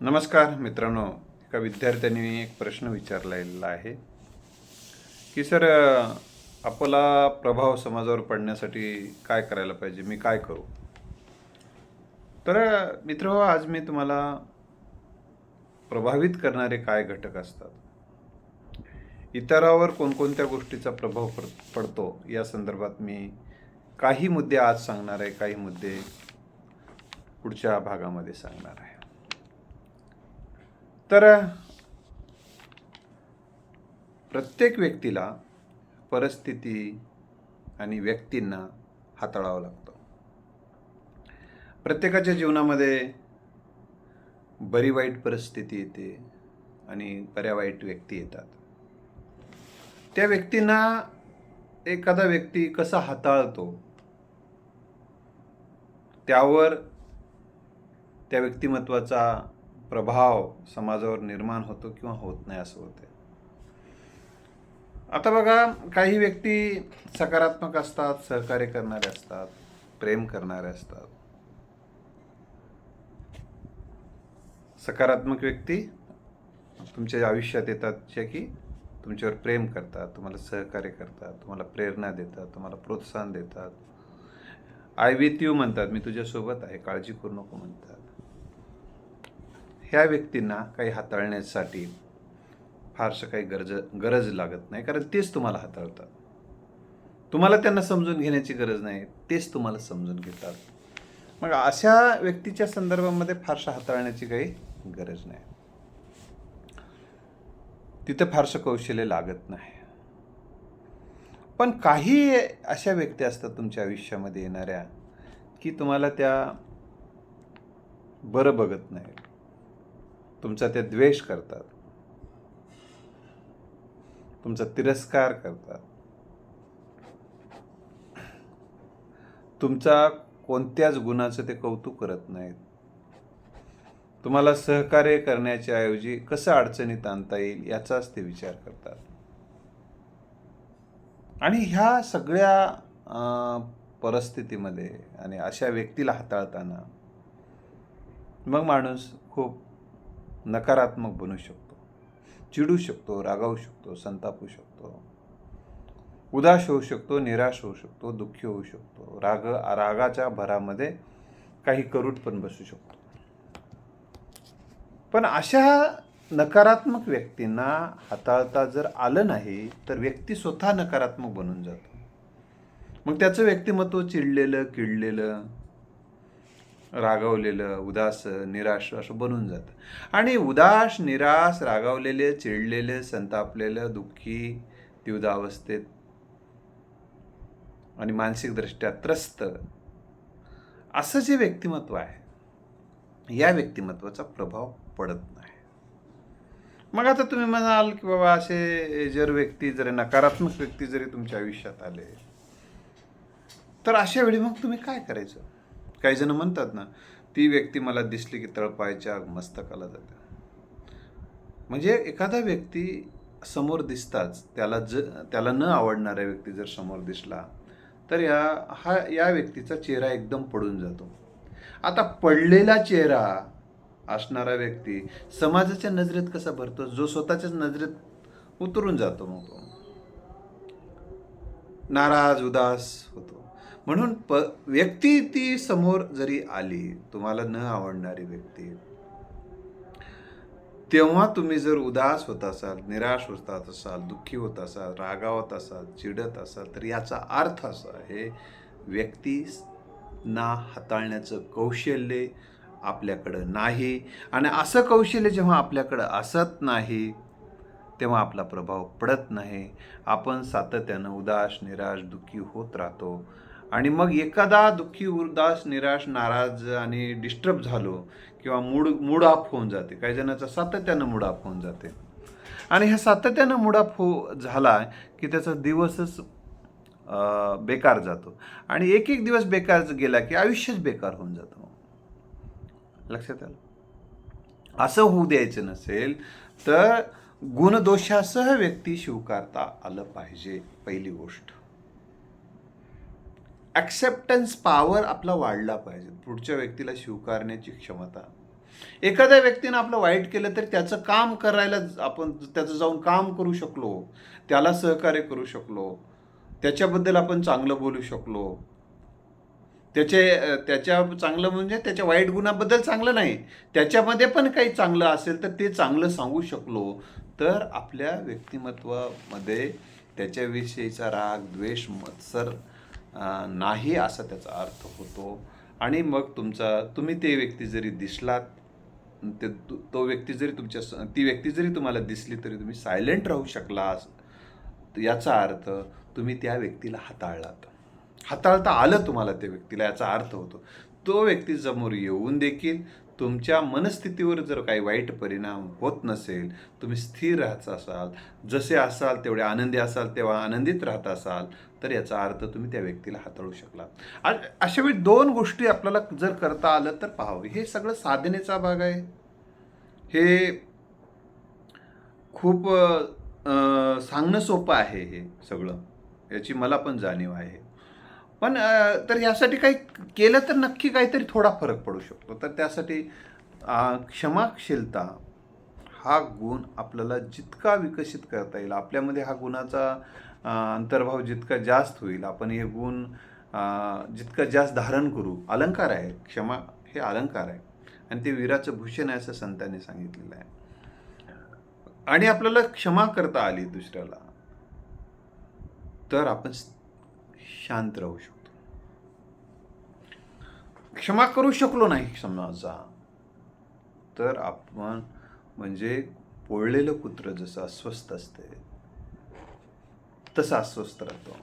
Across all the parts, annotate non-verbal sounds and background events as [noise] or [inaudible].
नमस्कार मित्रांनो एका विद्यार्थ्यांनी एक प्रश्न विचारलेला आहे की सर आपला प्रभाव समाजावर पडण्यासाठी काय करायला पाहिजे? मी काय करू? तर मित्र आज मी तुम्हाला प्रभावित करणारे काय घटक असतात? इतरावर कोणकोणत्या गोष्टीचा प्रभाव पड पडतो? या संदर्भात मी काही मुद्दे आज सांगणार आहे काही मुद्दे पुढच्या भागामध्ये सांगणार आहे. तर प्रत्येक व्यक्तीला परिस्थिती आणि व्यक्तींना हाताळावं लागतं. प्रत्येकाच्या जीवनामध्ये बरी वाईट परिस्थिती येते आणि बऱ्या वाईट व्यक्ती येतात. त्या व्यक्तींना एखादा व्यक्ती कसा हाताळतो त्यावर त्या व्यक्तिमत्वाचा प्रभाव समाजावर निर्माण होतो किंवा होत नाही असं होते आता बघा काही व्यक्ती सकारात्मक असतात सहकार्य करणारे असतात प्रेम करणारे असतात. सकारात्मक व्यक्ती तुमच्या आयुष्यात येतात जे की तुमच्यावर प्रेम करतात तुम्हाला सहकार्य करतात तुम्हाला प्रेरणा देतात तुम्हाला प्रोत्साहन देतात. आय विथ यू म्हणतात. मी तुझ्यासोबत आहे. काळजी करू नको म्हणतात. ह्या व्यक्तींना काही हाताळण्यासाठी फारसं काही गरज गरज लागत नाही. कारण तेच तुम्हाला हाताळतात. तुम्हाला त्यांना समजून घेण्याची गरज नाही. तेच तुम्हाला समजून घेतात. मग अशा व्यक्तीच्या संदर्भामध्ये फारसं हाताळण्याची काही गरज नाही. तिथं फारसं कौशल्य लागत नाही. पण काही अशा व्यक्ती असतात तुमच्या आयुष्यामध्ये येणाऱ्या की तुम्हाला त्या बरं बघत नाही तुमचा ते द्वेष करतात. तुमचा तिरस्कार करतात. तुमचा कोणत्याच गुणाचं ते कौतुक करत नाहीत. तुम्हाला सहकार्य करण्याच्या ऐवजी कसं अडचणीत आणता येईल याचाच ते विचार करतात. आणि ह्या सगळ्या परिस्थितीमध्ये आणि अशा व्यक्तीला हाताळताना मग माणूस खूप नकारात्मक बनू शकतो. चिडू शकतो रागावू शकतो संतापू शकतो. उदास होऊ शकतो निराश होऊ शकतो दुःखी होऊ शकतो. राग रागाच्या भरामध्ये काही करूट पण बसू शकतो. पण अशा नकारात्मक व्यक्तींना हाताळता जर आलं नाही तर व्यक्ती स्वतः नकारात्मक बनून जातो. मग त्याचं व्यक्तिमत्व चिडलेलं किडलेलं रागावलेलं उदास निराश असं बनून जातं. आणि उदास निराश रागावलेले चिडलेले संतापलेलं दुःखी द्विधावस्थेत आणि मानसिकदृष्ट्या त्रस्त असं जे व्यक्तिमत्व आहे या व्यक्तिमत्वाचा प्रभाव पडत नाही. मग आता तुम्ही म्हणाल की बाबा असे जर व्यक्ती जरी नकारात्मक व्यक्ती जरी तुमच्या आयुष्यात आले तर अशा वेळी मग तुम्ही काय करायचं? काही जण म्हणतात ना ती व्यक्ती मला दिसली की तळपायच्या मस्तकाला जाते. म्हणजे एखादा व्यक्ती समोर दिसताच त्याला ज त्याला न आवडणारा व्यक्ती जर समोर दिसला तर या हा या व्यक्तीचा चेहरा एकदम पडून जातो. आता पडलेला चेहरा असणारा व्यक्ती समाजाच्या नजरेत कसा भरतो? जो स्वतःच्याच नजरेत उतरून जातो मग तो. नाराज उदास होतो. म्हणून प व्यक्ती ती समोर जरी आली तुम्हाला न आवडणारी व्यक्ती तेव्हा तुम्ही जर उदास होत असाल निराश होत असाल दुःखी होत असाल रागावत असाल चिडत असाल तर याचा अर्थ असा आहे व्यक्तीना हाताळण्याचं कौशल्य आपल्याकडं नाही. आणि असं कौशल्य जेव्हा आपल्याकडं असत नाही तेव्हा आपला प्रभाव पडत नाही. आपण सातत्यानं उदास निराश दुःखी होत राहतो. आणि मग एखादा दुःखी उदास निराश नाराज आणि डिस्टर्ब झालो किंवा मूड मूड ऑफ होऊन जाते. काही जणांचा सातत्यानं मूड ऑफ होऊन जाते. आणि ह्या सातत्यानं मूड ऑफ हो झाला की त्याचा दिवसच बेकार जातो. आणि एक एक दिवस बेकार गेला की आयुष्यच बेकार होऊन जातं. लक्षात आलं? असं होऊ द्यायचं नसेल तर गुणदोषासह व्यक्ती स्वीकारता आलं पाहिजे पहिली गोष्ट. ॲक्सेप्टन्स पॉवर आपला वाढला पाहिजे. पुढच्या व्यक्तीला स्वीकारण्याची क्षमता. एखाद्या व्यक्तीनं आपलं वाईट केलं तर त्याचं काम करायला आपण त्याचं जाऊन काम करू शकलो. त्याला सहकार्य करू शकलो. त्याच्याबद्दल आपण चांगलं बोलू शकलो. त्याचे त्याच्या चांगलं म्हणजे त्याच्या वाईट गुणाबद्दल चांगलं नाही. त्याच्यामध्ये पण काही चांगलं असेल तर ते चांगलं सांगू शकलो. तर आपल्या व्यक्तिमत्वामध्ये त्याच्याविषयीचा राग द्वेष मत्सर नाही असा त्याचा अर्थ होतो. आणि मग तुमचा तुम्ही ते व्यक्ती जरी दिसलात ते तो व्यक्ती जरी तुमच्या स- ती व्यक्ती जरी तुम्हाला दिसली तरी तुम्ही सायलेंट राहू शकला याचा अर्थ तुम्ही त्या व्यक्तीला हाताळलात. हाताळता आलं तुम्हाला त्या व्यक्तीला याचा अर्थ होतो. तो व्यक्ती समोर येऊन देखील तुमच्या मनस्थितीवर जर काही वाईट परिणाम होत नसेल तुम्ही स्थिर राहत असाल जसे असाल तेवढे आनंदी असाल तेव्हा आनंदित राहत असाल तर याचा अर्थ तुम्ही त्या व्यक्तीला हाताळू शकला अशा वेळी दोन गोष्टी आपल्याला जर करता आलं तर पाहावं. हे सगळं साधनेचा भाग आहे. हे खूप सांगणं सोपं आहे हे सगळं. याची मला पण जाणीव आहे. पण तर यासाठी काही केलं तर नक्की काहीतरी थोडा फरक पडू शकतो. तर त्यासाठी क्षमाशीलता हा गुण आपल्याला जितका विकसित करता येईल आपल्यामध्ये हा गुणाचा अंतर्भाव जितका जास्त होईल आपण हे गुण जितका जास्त धारण करू अलंकार आहे क्षमा हे अलंकार आहे. आणि ते वीराचं भूषण आहे असं संतांनी सांगितलेलं आहे. आणि आपल्याला क्षमा करता आली दुसऱ्याला तर आपण शांत राहू शकतो. क्षमा करू शकलो नाही समाजा तर आपण म्हणजे पोळलेलं कुत्र जसं अस्वस्थ असते तसा अस्वस्थ राहतो.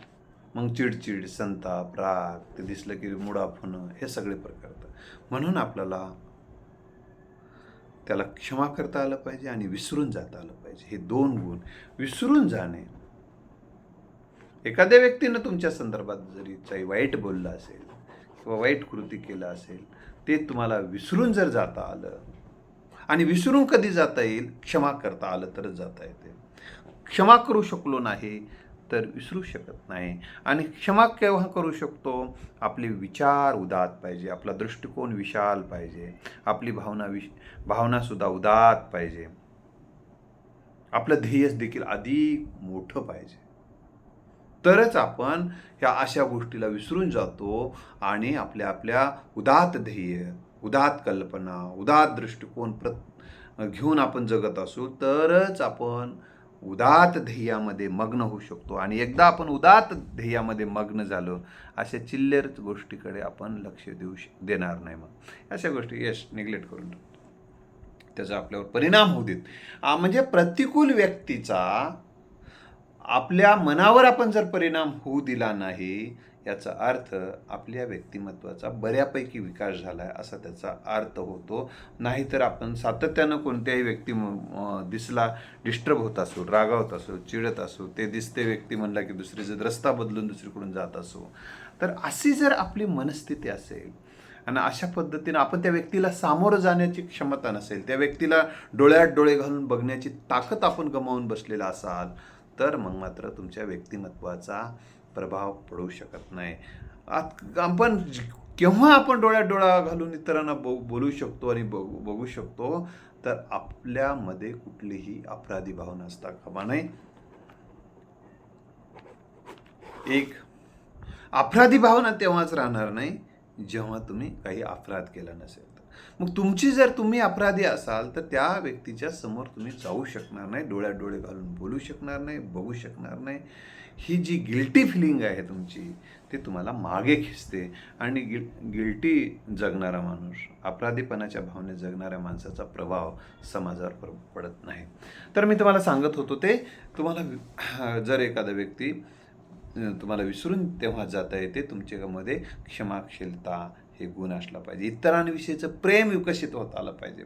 मग चिडचिड संताप राग ते दिसलं की मुडाफ होणं हे सगळे प्रकार म्हणून आपल्याला त्याला क्षमा करता आलं पाहिजे आणि विसरून जाता आलं पाहिजे. हे दोन गुण विसरून जाणे. एखाद्या व्यक्तीनं तुमच्या संदर्भात जरी काही वाईट बोललं असेल किंवा वाईट कृती केलं असेल ते तुम्हाला विसरून जर जाता आलं आणि विसरून कधी जाता येईल क्षमा करता आलं तरच जाता येते. क्षमा करू शकलो नाही तर विसरू शकत नाही. आणि क्षमा केव्हा करू शकतो? आपले विचार उदात पाहिजे आपला दृष्टिकोन विशाल पाहिजे आपली भावना विश भावनासुद्धा उदात पाहिजे. आपलं ध्येय देखील अधिक मोठं पाहिजे. तरच आपण ह्या अशा गोष्टीला विसरून जातो आणि आपल्या आपल्या उदात ध्येय उदात कल्पना उदात दृष्टिकोन प्रत घेऊन आपण जगत असू तरच आपण उदात ध्येयामध्ये मग्न होऊ शकतो. आणि एकदा आपण उदात ध्येयामध्ये मग्न झालो अशा चिल्लर गोष्टीकडे आपण लक्ष देऊ श देणार नाही मग. अशा गोष्टी यश निग्लेक्ट करून त्याचा आपल्यावर परिणाम होऊ देत. म्हणजे प्रतिकूल व्यक्तीचा आपल्या मनावर आपण जर परिणाम होऊ दिला नाही याचा अर्थ आपल्या व्यक्तिमत्वाचा बऱ्यापैकी विकास झाला आहे असा त्याचा अर्थ होतो. नाहीतर आपण सातत्यानं कोणत्याही व्यक्ती दिसला डिस्टर्ब होत असो रागावत असो चिडत असो ते दिसते व्यक्ती म्हणला की दुसरी जर रस्ता बदलून दुसरीकडून जात असो. तर अशी जर आपली मनस्थिती असेल आणि अशा पद्धतीनं आपण त्या व्यक्तीला सामोरं जाण्याची क्षमता नसेल त्या व्यक्तीला डोळ्यात डोळे घालून बघण्याची ताकद आपण गमावून बसलेला असाल तर मग मात्र तुमच्या व्यक्तिमत्वाचा प्रभाव पडू शकत नाही. आत- आपण केव्हा आपण डोळ्यात डोळा घालून इतरांना बो बोलू शकतो आणि बघू बघू शकतो तर आपल्यामध्ये कुठलीही अपराधी भावना असता कामा नाही एक अपराधी भावना तेव्हाच राहणार नाही जेव्हा तुम्ही काही अपराध केला नसेल तर. मग तुमची जर तुम्ही अपराधी असाल तर त्या व्यक्तीच्या समोर तुम्ही जाऊ शकणार नाही डोळ्यात डोळे घालून बोलू शकणार नाही बघू शकणार नाही. ही जी गिल्टी फिलिंग आहे तुमची ते तुम्हाला मागे खेचते. आणि गिल गिल्टी जगणारा माणूस अपराधीपणाच्या भावनेत जगणाऱ्या माणसाचा प्रभाव समाजावर प- पडत नाही. तर मी तुम्हाला सांगत होतो ते तुम्हाला [clears throat] जर एखादा व्यक्ती तुम्हाला विसरून तेव्हा जाता येते तुमच्यामध्ये क्षमाशीलता हे गुण असला पाहिजे. इतरांविषयीचं प्रेम विकसित होत आलं पाहिजे.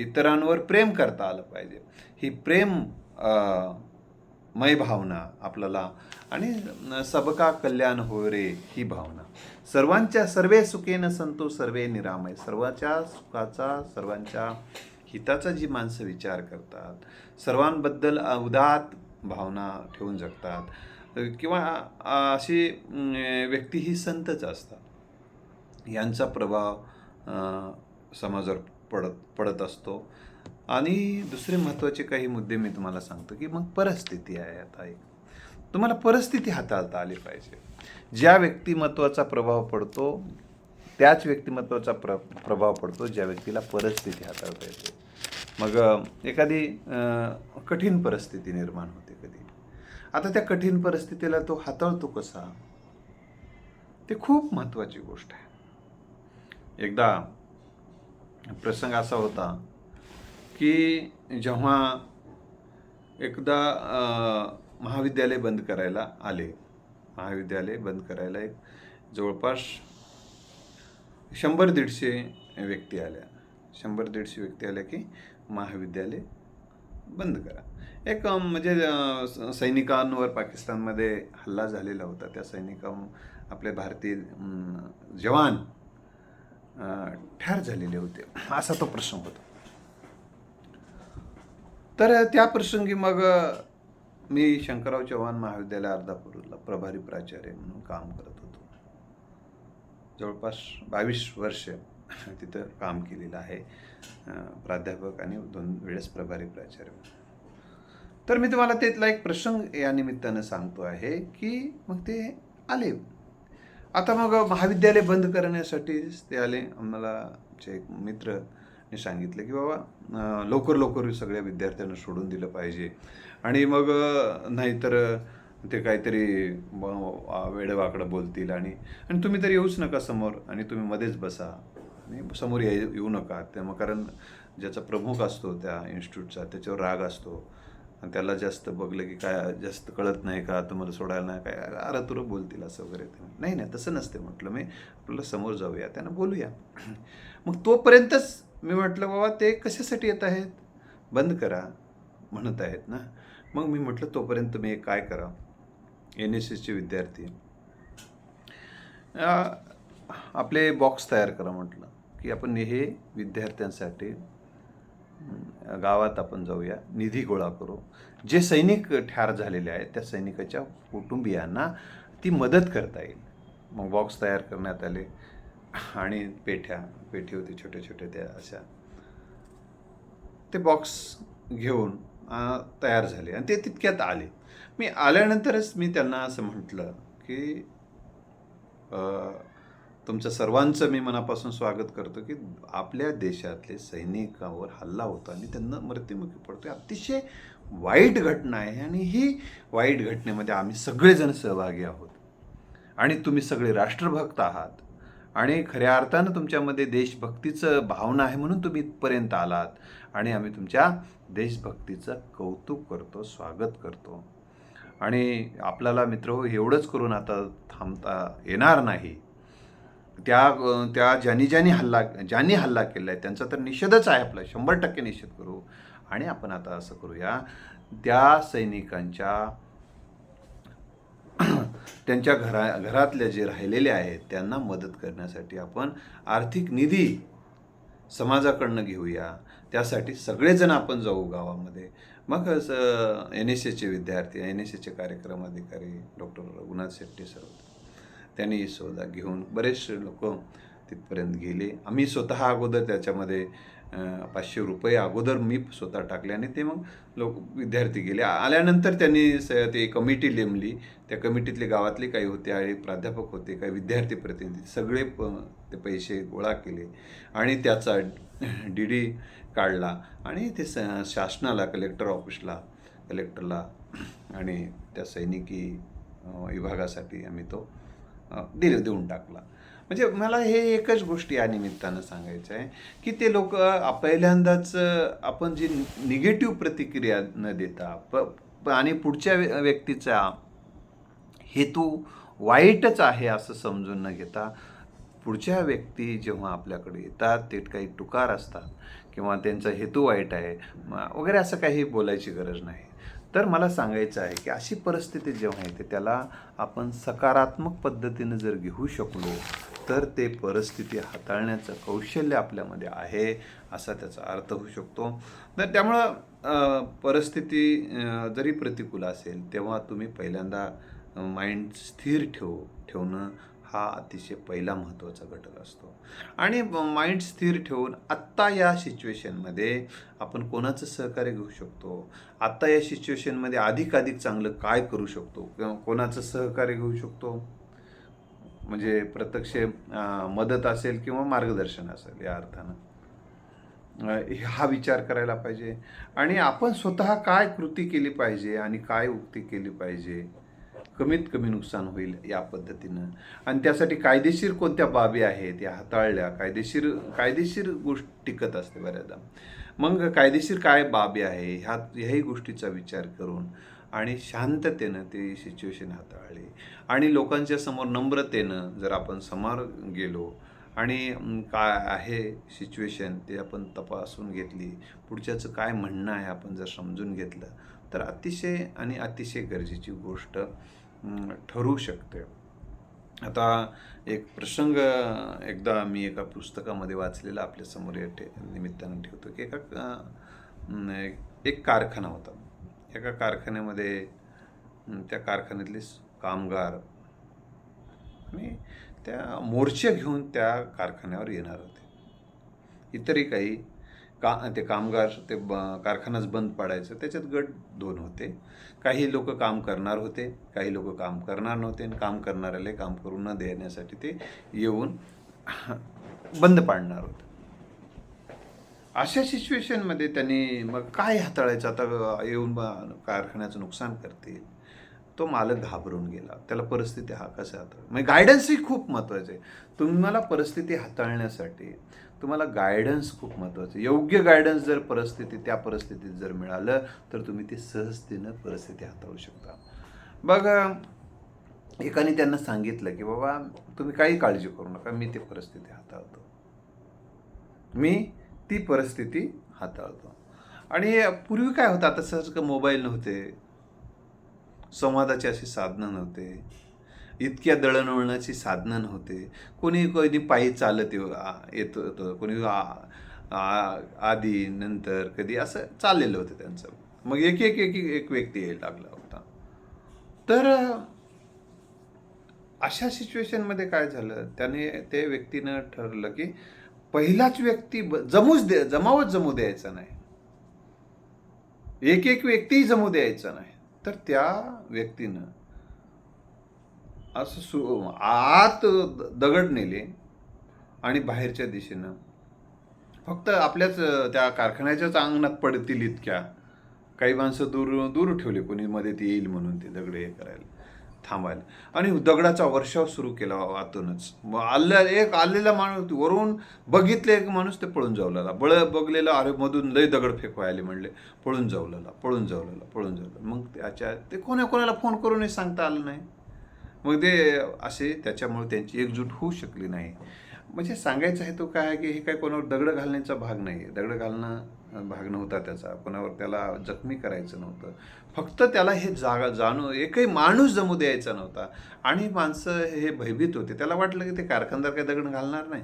इतरांवर प्रेम करता आलं पाहिजे. ही प्रेम आ, मय भावना आपल्याला आणि सबका कल्याण हो रे ही भावना. सर्वांच्या सर्वे सुखेन संतो सर्वे निरामय. सर्वांच्या सुखाचा सर्वांच्या हिताचा जी माणसं विचार करतात सर्वांबद्दल उदात भावना ठेवून जगतात. किंवा अशी व्यक्ती ही संतच असतात. यांचा प्रभाव समाजावर पडत पडत असतो. आणि दुसरे महत्त्वाचे काही मुद्दे मी तुम्हाला सांगतो की मग परिस्थिती आहे आता एक. तुम्हाला परिस्थिती हाताळता आली पाहिजे. ज्या व्यक्तिमत्वाचा प्रभाव पडतो त्याच व्यक्तिमत्वाचा प्र प्रभाव पडतो ज्या व्यक्तीला परिस्थिती हाताळता येते. मग एखादी कठीण परिस्थिती निर्माण होते कधी. आता त्या कठीण परिस्थितीला तो हाताळतो कसा? ते खूप महत्त्वाची गोष्ट आहे. एकदा प्रसंग असा होता की जेव्हा एकदा महाविद्यालय बंद करायला आले. महाविद्यालय बंद करायला एक जवळपास शंभर दीडशे व्यक्ती आल्या. शंभर दीडशे व्यक्ती आल्या की महाविद्यालय बंद करा. एक म्हणजे स- सैनिकांवर पाकिस्तानमध्ये हल्ला झालेला होता. त्या सैनिका आपले भारतीय जवान ठार झालेले होते. असा तो प्रश्न होता. तर त्या प्रसंगी मग मी शंकरराव चव्हाण महाविद्यालय अर्धापूरला प्रभारी प्राचार्य म्हणून काम करत होतो. जवळपास बावीस वर्ष तिथं काम केलेलं आहे प्राध्यापक आणि दोन वेळेस प्रभारी प्राचार्य तर मी तुम्हाला त्यातला एक प्रसंग या निमित्तानं सांगतो आहे की मग ते आले. आता मग महाविद्यालय बंद करण्यासाठीच ते आले. आम्हाला आमचे एक मित्र हे सांगितलं की बाबा लवकर लवकर सगळ्या विद्यार्थ्यांना सोडून दिलं पाहिजे. आणि मग नाहीतर ते काहीतरी वेडवाकडं बोलतील आणि आणि तुम्ही तर येऊच नका समोर आणि तुम्ही मध्येच बसा. आणि समोर ये येऊ नका. त्या मग कारण ज्याचा प्रमुख असतो त्या इन्स्टिट्यूटचा त्याच्यावर राग असतो. आणि त्याला जास्त बघलं की काय जास्त कळत नाही का? तुम्हाला सोडायला नाही काय? अरे तुरं बोलतील असं वगैरे ते. नाही नाही तसं नसते म्हटलं मी. आपल्याला समोर जाऊया त्यांना बोलूया. मग तोपर्यंतच मी म्हटलं बाबा ते कशासाठी येत आहेत? बंद करा म्हणत आहेत ना. मग मी म्हटलं तोपर्यंत मी काय करा? एन एस एसचे विद्यार्थी. आपले बॉक्स तयार करा म्हटलं की आपण हे विद्यार्थ्यांसाठी गावात आपण जाऊया निधी गोळा करू. जे सैनिक ठार झालेले आहेत त्या सैनिकाच्या कुटुंबियांना ती मदत करता येईल. मग बॉक्स तयार करण्यात आले. आणि पेठ्या पेठी होती छोट्या छोट्या त्या अशा. ते बॉक्स घेऊन तयार झाले आणि ते तितक्यात आले. मी आल्यानंतरच मी त्यांना असं म्हटलं की तुमचं सर्वांचं मी मनापासून स्वागत करतो की आपल्या देशातले सैनिकावर हल्ला होतो आणि त्यांना मृत्युमुखी पडतो अतिशय वाईट घटना आहे आणि ही वाईट घटनेमध्ये आम्ही सगळेजण सहभागी आहोत. आणि तुम्ही सगळे राष्ट्रभक्त आहात. आणि खऱ्या अर्थानं तुमच्यामध्ये देशभक्तीचं भावना आहे म्हणून तुम्ही इथपर्यंत आलात. आणि आम्ही तुमच्या देशभक्तीचं कौतुक करतो स्वागत करतो. आणि आपल्याला मित्र हो एवढंच करून आता थांबता येणार नाही. त्या त्या ज्यांनी ज्यांनी हल्ला ज्यांनी हल्ला केला आहे त्यांचा तर निषेधच आहे आपला. शंभर टक्के निषेध करू. आणि आपण आता असं करूया. त्या सैनिकांच्या [clears throat] त्यांच्या घरा घरातले जे राहिलेले आहेत त्यांना मदत करण्यासाठी आपण आर्थिक निधी समाजाकडनं घेऊया. त्यासाठी सगळेजण आपण जाऊ गावामध्ये. मग एन एस एचे विद्यार्थी एन एस एचे कार्यक्रम अधिकारी डॉक्टर रघुनाथ शेट्टी सर त्यांनी ही सुविधा घेऊन बरेचसे लोक तिथपर्यंत गेले. आम्ही स्वतः अगोदर त्याच्यामध्ये पाचशे रुपये अगोदर मी स्वतः टाकले आणि ते मग लोक विद्यार्थी गेले. आल्यानंतर त्यांनी स ते कमिटी नेमली. त्या कमिटीतले गावातले काही होते आणि प्राध्यापक होते काही विद्यार्थी प्रतिनिधी सगळे प ते पैसे गोळा केले आणि त्याचा डी डी काढला आणि ते स शासनाला कलेक्टर ऑफिसला कलेक्टरला आणि त्या सैनिकी विभागासाठी आम्ही तो दिले देऊन टाकला. म्हणजे मला हे एकच गोष्टी या निमित्तानं सांगायचं आहे की ते लोक पहिल्यांदाच आपण जी निगेटिव्ह प्रतिक्रिया न देता प आणि पुढच्या व्यक्तीचा हेतू वाईटच आहे असं समजून न घेता पुढच्या व्यक्ती जेव्हा आपल्याकडे येतात ते काही टुकार असतात किंवा त्यांचा हेतू वाईट आहे वगैरे असं काही बोलायची गरज नाही. तर मला सांगायचं आहे की अशी परिस्थिती जेव्हा येते त्याला आपण सकारात्मक पद्धतीनं जर घेऊ शकलो तर ते परिस्थिती हाताळण्याचं कौशल्य आपल्यामध्ये आहे असा त्याचा अर्थ होऊ शकतो. तर त्यामुळं परिस्थिती जरी प्रतिकूल असेल तेव्हा तुम्ही पहिल्यांदा माइंड स्थिर ठेव ठेवणं हा अतिशय पहिला महत्त्वाचा घटक असतो. आणि माइंड स्थिर ठेवून आत्ता या सिच्युएशनमध्ये आपण कोणाचं सहकार्य घेऊ शकतो? आत्ता या सिच्युएशनमध्ये अधिकाधिक चांगलं काय करू शकतो? किंवा कोणाचं सहकार्य घेऊ शकतो? म्हणजे प्रत्यक्ष मदत असेल किंवा मार्गदर्शन असेल या अर्थानं. हा विचार करायला पाहिजे. आणि आपण स्वतः काय कृती केली पाहिजे आणि काय उक्ती केली पाहिजे कमीत कमी नुकसान होईल या पद्धतीनं. आणि त्यासाठी कायदेशीर कोणत्या बाबी आहेत या हाताळल्या? कायदेशीर कायदेशीर गोष्ट टिकत असते बऱ्याचदा. मग कायदेशीर काय बाबी आहे? ह्या ह्याही गोष्टीचा विचार करून आणि शांततेनं ती सिच्युएशन हाताळली. आणि लोकांच्या समोर नम्रतेनं जर आपण समोर गेलो आणि काय आहे सिच्युएशन ते आपण तपासून घेतली. पुढच्याचं काय म्हणणं आहे आपण जर समजून घेतलं तर अतिशय आणि अतिशय गरजेची गोष्ट ठरू शकते. आता एक प्रसंग एकदा मी एका पुस्तकामध्ये वाचलेला आपल्यासमोर या ठे निमित्तानं ठेवतो की एका एक कारखाना होता. एका कारखान्यामध्ये त्या कारखान्यातले कामगार आणि त्या मोर्चे घेऊन त्या कारखान्यावर येणार होते. इतरही काही का ते कामगार ते ब कारखानाच बंद पाडायचं त्याच्यात गट दोन होते. काही लोक काम करणार होते काही लोक काम करणार नव्हते आणि काम करणाऱ्याला काम करू न देण्यासाठी ते येऊन बंद पाडणार होते. अशा सिच्युएशनमध्ये त्यांनी मग काय हाताळायचं? आता येऊन बा- कारखान्याचं नुकसान करतील. तो मालक घाबरून गेला. त्याला परिस्थिती हा कसं हाताळ म्हणजे गायडन्सही खूप महत्त्वाचं आहे. तुम्हाला परिस्थिती हाताळण्यासाठी तुम्हाला गायडन्स खूप महत्त्वाचं आहे. योग्य गायडन्स जर परिस्थिती त्या परिस्थितीत जर मिळालं तर तुम्ही ती सहजतेनं परिस्थिती हाताळू शकता. बघा एकाने त्यांना सांगितलं की बाबा तुम्ही काही काळजी करू नका. मी ती परिस्थिती हाताळतो. मी ती परिस्थिती हाताळतो. आणि पूर्वी काय होतं? आता सहज का मोबाईल नव्हते. संवादाची अशी साधनं नव्हते. इतक्या दळणवळणाची साधनं नव्हते. कोणी कोणी पायी चालत येऊ- येत होतं. कोणी आ- आधी नंतर कधी असं चाललेलं होतं त्यांचं. मग एक एक एक एक व्यक्ती यायला लागला होता. तर अशा सिच्युएशनमध्ये काय झालं? त्याने ते व्यक्तीनं ठरलं की पहिलाच व्यक्ती ब- जमूच दे जमावच जमू द्यायचा नाही. एक एक व्यक्तीही जमू द्यायचा नाही. तर त्या व्यक्तीनं असं सु आत दगड नेले आणि बाहेरच्या दिशेनं फक्त आपल्याच त्या कारखान्याच्याच अंगणात पडतील इतक्या. काही माणसं दूर दूर ठेवले कोणी मध्ये येईल म्हणून ते दगड हे करायला. थांबायला. आणि दगडाचा वर्षाव सुरू केला आतूनच. मग आल्या एक आलेला माणूस वरून बघितले एक माणूस ते पळून जाऊ लागला. बळ बघलेला अरे मधून लय दगड फेकवायले म्हणले. पळून जाऊ लागला पळून जाऊ लागला पळून जाऊ मग त्याच्या ते कोणा कोणाला फोन करूनही सांगता आलं नाही. मग ते असे त्याच्यामुळे त्यांची एकजूट होऊ शकली नाही. म्हणजे सांगायचा हेतू काय आहे की हे काय कोणावर दगड घालण्याचा भाग नाही आहे दगड घालणं भाग नव्हता त्याचा. कोणावर त्याला जखमी करायचं नव्हतं. फक्त त्याला हे जागा जाणू एकही माणूस जमू द्यायचा नव्हता. आणि माणसं हे भयभीत होते. त्याला वाटलं की ते कारखानदार काही दगड घालणार नाही.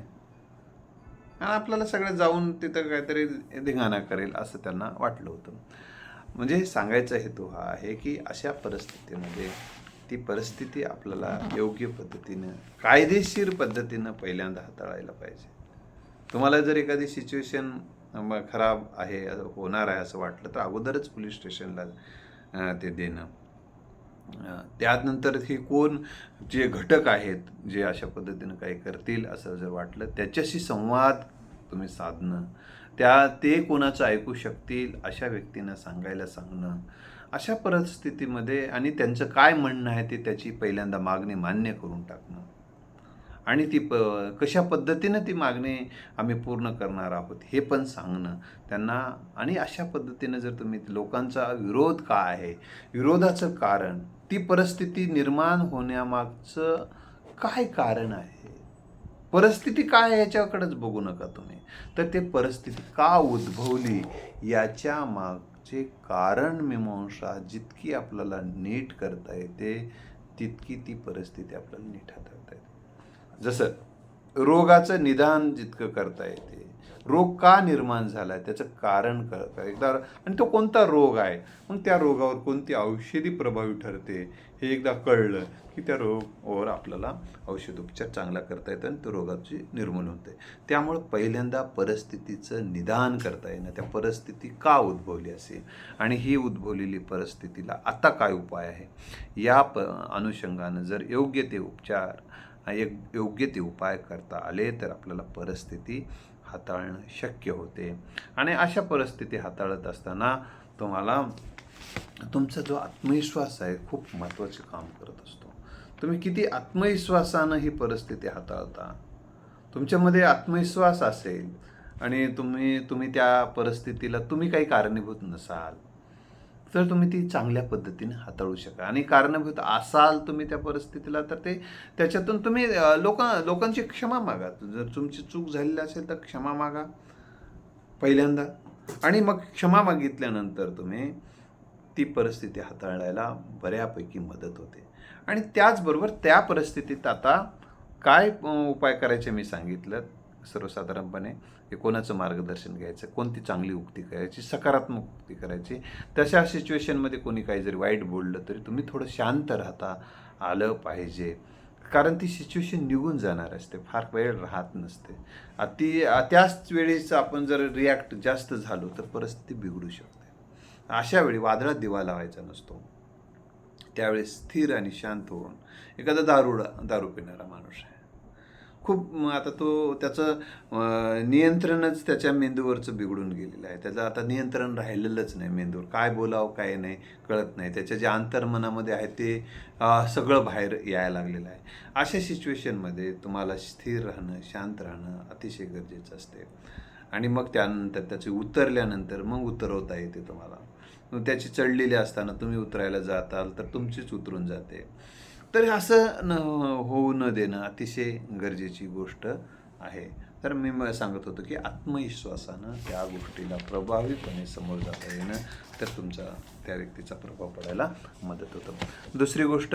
आणि आपल्याला सगळं जाऊन तिथं काहीतरी धिंगाणा करेल असं त्यांना वाटलं होतं. म्हणजे सांगायचा हेतू हा आहे की अशा परिस्थितीमध्ये ती परिस्थिती आपल्याला योग्य पद्धतीनं कायदेशीर पद्धतीनं पहिल्यांदा हाताळायला पाहिजे. तुम्हाला जर एखादी सिच्युएशन खराब आहे होणार आहे असं वाटलं तर अगोदरच पोलीस स्टेशनला ते देणं. त्यानंतर हे कोण जे घटक आहेत जे अशा पद्धतीनं काही करतील असं जर वाटलं त्याच्याशी संवाद तुम्ही साधणं. त्या ते कोणाचं ऐकू शकतील अशा व्यक्तींना सांगायला सांगणं. अशा परिस्थितीमध्ये आणि त्यांचं काय म्हणणं आहे ते त्याची पहिल्यांदा मागणी मान्य करून टाकणं. आणि ती प कशा पद्धतीनं ती मागणी आम्ही पूर्ण करणार आहोत हे पण सांगणं. त्यांना आणि अशा पद्धतीनं जर तुम्ही लोकांचा विरोध काय आहे विरोधाचं कारण ती परिस्थिती निर्माण होण्यामागचं काय कारण आहे? परिस्थिती काय आहे याच्याकडेच बघू नका तुम्ही. तर ते परिस्थिती का उद्भवली याच्या माग मागचे कारण मीमांसा जितकी आपल्याला नीट करता येते तितकी ती परिस्थिती आपल्याला नीट हाताळता येते. जसं रोगाचं निदान जितकं करता येते रोग का निर्माण झाला आहे त्याचं कारण कळतं. एकदा आणि तो कोणता रोग आहे? मग त्या रोगावर कोणती औषधी प्रभावी ठरते? हे एकदा कळलं की त्या रोगावर आपल्याला औषधोपचार चांगला करता येतं आणि त्या रोगाची निर्मूलन होते. त्यामुळं पहिल्यांदा परिस्थितीचं निदान करता येणं. त्या परिस्थिती का उद्भवली असेल? आणि ही उद्भवलेली परिस्थितीला आता काय उपाय आहे? या प अनुषंगानं जर योग्य ते उपचार एक योग्य ते उपाय करता आले तर आपल्याला परिस्थिती हाताळणं शक्य होते. आणि अशा परिस्थिती हाताळत असताना तुम्हाला तुमचा जो आत्मविश्वास आहे खूप महत्त्वाचे काम करत असतो. तुम्ही किती आत्मविश्वासानं ही परिस्थिती हाताळता? तुमच्यामध्ये आत्मविश्वास असेल आणि तुम्ही तुम्ही त्या परिस्थितीला तुम्ही काही कारणीभूत नसाल तर तुम्ही ती चांगल्या पद्धतीने हाताळू शका आणि कारणीभूत असाल तुम्ही त्या परिस्थितीला तर ते त्याच्यातून तुम्ही लोक लोकांची क्षमा मागा. जर तुमची चूक झालेली असेल तर क्षमा मागा पहिल्यांदा. आणि मग क्षमा मागितल्यानंतर तुम्ही ती परिस्थिती हाताळायला बऱ्यापैकी मदत होते. आणि त्याचबरोबर त्या परिस्थितीत आता काय उपाय करायचे मी सांगितलं? सर्वसाधारणपणे हे कोणाचं मार्गदर्शन घ्यायचं कोणती चांगली उक्ती करायची सकारात्मक उक्ती करायची. तशा सिच्युएशनमध्ये कोणी काही जरी वाईट बोललं तरी तुम्ही थोडं शांत राहता आलं पाहिजे. कारण ती सिच्युएशन निघून जाणार असते फार वेळ राहत नसते. ती त्याच वेळेस आपण जर रिॲक्ट जास्त झालो तर परिस्थिती बिघडू शकते. अशा वेळी वादळात दिवा लावायचा नसतो. त्यावेळेस स्थिर आणि शांत होऊन एखादा दारुडा दारू पिणारा माणूस आहे. खूप आता तो त्याचं नियंत्रणच त्याच्या मेंदूवरचं बिघडून गेलेलं आहे. त्याचं आता नियंत्रण राहिलेलंच नाही मेंदूवर. काय बोलावं काय नाही कळत नाही. त्याच्या जे अंतर्मनामध्ये आहे ते सगळं बाहेर यायला लागलेलं आहे. अशा सिच्युएशनमध्ये तुम्हाला स्थिर राहणं शांत राहणं अतिशय गरजेचं असते. आणि मग त्यानंतर त्याचे उतरल्यानंतर मग उतरवता येते तुम्हाला. मग त्याची चढलेली असताना तुम्ही उतरायला जाताल तर तुमचीच उतरून जाते. तर असं न होऊ न देणं अतिशय गरजेची गोष्ट आहे. तर मी म सांगत होतो की आत्मविश्वासानं त्या गोष्टीला प्रभावीपणे समोर जाता येणं तर तुमचा त्या व्यक्तीचा प्रभाव पडायला मदत होतं. दुसरी गोष्ट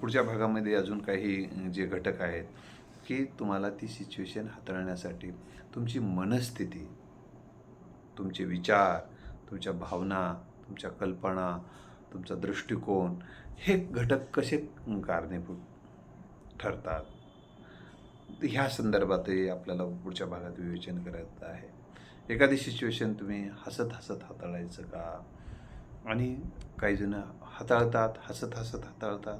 पुढच्या भागामध्ये अजून काही जे घटक आहेत की तुम्हाला ती सिच्युएशन हाताळण्यासाठी तुमची मनस्थिती तुमचे विचार तुमच्या भावना तुमच्या कल्पना तुमचा दृष्टिकोन हे घटक कसे कारणीभूत ठरतात? ह्या संदर्भातही आपल्याला पुढच्या भागात विवेचन करायचं आहे. एखादी सिच्युएशन तुम्ही हसत हसत हाताळायचं का? आणि काही जण हाताळतात हसत हसत हाताळतात.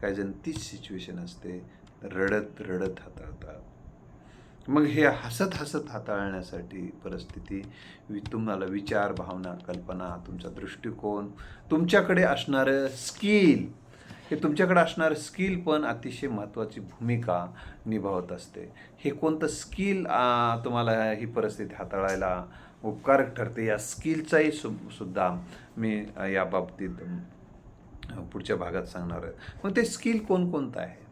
काही जण तीच सिच्युएशन असते रडत रडत हाताळतात. मग हे हसत हसत हाताळण्यासाठी परिस्थिती वि तुम्हाला विचार भावना कल्पना तुमचा दृष्टिकोन तुमच्याकडे असणारं स्किल हे तुमच्याकडे असणारं स्किल पण अतिशय महत्त्वाची भूमिका निभावत असते. हे कोणतं स्किल तुम्हाला ही परिस्थिती हाताळायला उपकारक ठरते या स्किलचाही सु सुद्धा मी या बाबतीत पुढच्या भागात सांगणार आहे. मग ते स्किल कोणकोणतं आहे?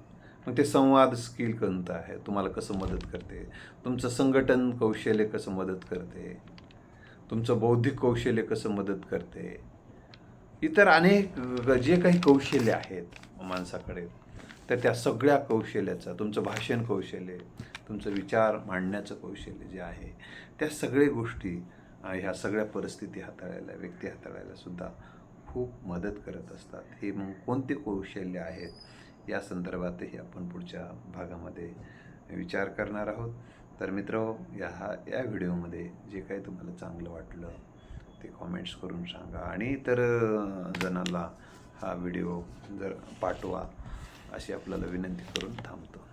मग ते संवाद स्किल कोणतं आहे. तुम्हाला कसं मदत करते? तुमचं संघटन कौशल्य कसं मदत करते? तुमचं बौद्धिक कौशल्य कसं मदत करते? इतर अनेक जे काही कौशल्य आहेत माणसाकडे तर त्या सगळ्या कौशल्याचा तुमचं भाषण कौशल्य तुमचं विचार मांडण्याचं कौशल्य जे आहे त्या सगळ्या गोष्टी ह्या सगळ्या परिस्थिती हाताळायला व्यक्ती हाताळायला सुद्धा खूप मदत करत असतात. हे मग कोणते कौशल्य आहेत? या संदर्भातही आपण पुढच्या भागामध्ये विचार करणार आहोत. तर मित्र या हा या व्हिडिओमध्ये जे काही तुम्हाला चांगलं वाटलं ते कॉमेंट्स करून सांगा. आणि इतर जणांना हा व्हिडिओ जर पाठवा अशी आपल्याला विनंती करून थांबतो.